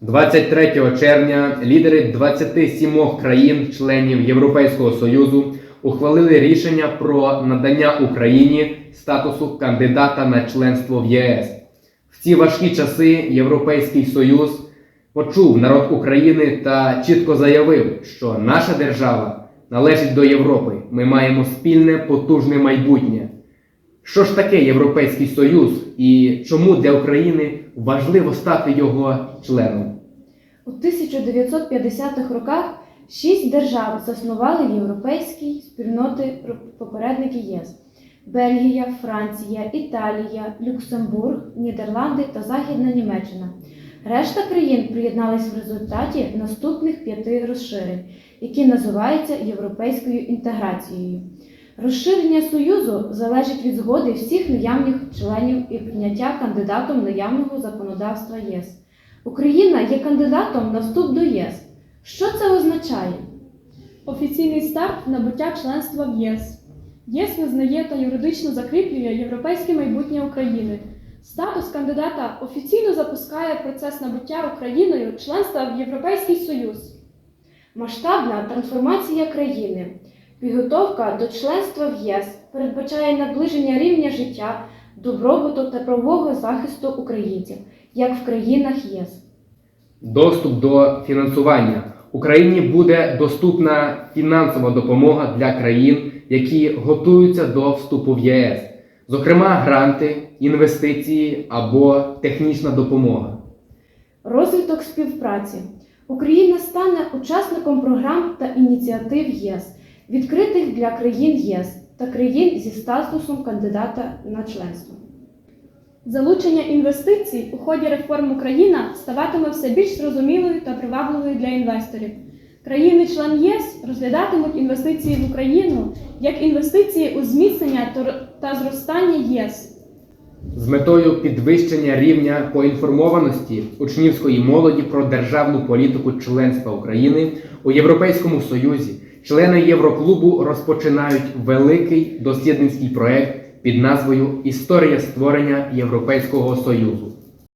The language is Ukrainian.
23 червня лідери 27 країн-членів Європейського Союзу ухвалили рішення про надання Україні статусу кандидата на членство в ЄС. В ці важкі часи Європейський Союз почув народ України та чітко заявив, що наша держава належить до Європи. Ми маємо спільне потужне майбутнє. Що ж таке Європейський Союз і чому для України важливо стати його членом? У 1950-х роках шість держав заснували європейські спільноти попередники ЄС: Бельгія, Франція, Італія, Люксембург, Нідерланди та Західна Німеччина. Решта країн приєднались в результаті наступних п'яти розширень, які називаються європейською інтеграцією. Розширення Союзу залежить від згоди всіх наявних членів і прийняття кандидатом наявного законодавства ЄС. Україна є кандидатом на вступ до ЄС. Що це означає? Офіційний старт набуття членства в ЄС. ЄС визнає та юридично закріплює європейське майбутнє України. Статус кандидата офіційно запускає процес набуття Україною членства в Європейський Союз. Масштабна трансформація країни, підготовка до членства в ЄС передбачає наближення рівня життя, добробуту та правового захисту українців, як в країнах ЄС. Доступ до фінансування. Україні буде доступна фінансова допомога для країн, які готуються до вступу в ЄС, зокрема гранти, інвестиції або технічна допомога. Розвиток співпраці. Україна стане учасником програм та ініціатив ЄС, відкритих для країн ЄС та країн зі статусом кандидата на членство. Залучення інвестицій у ході реформ Україна ставатиме все більш зрозумілою та привабливою для інвесторів. Країни-член ЄС розглядатимуть інвестиції в Україну як інвестиції у зміцнення та зростання ЄС. З метою підвищення рівня поінформованості учнівської молоді про державну політику членства України у Європейському Союзі, члени Євроклубу розпочинають великий дослідницький проект під назвою Історія створення Європейського Союзу.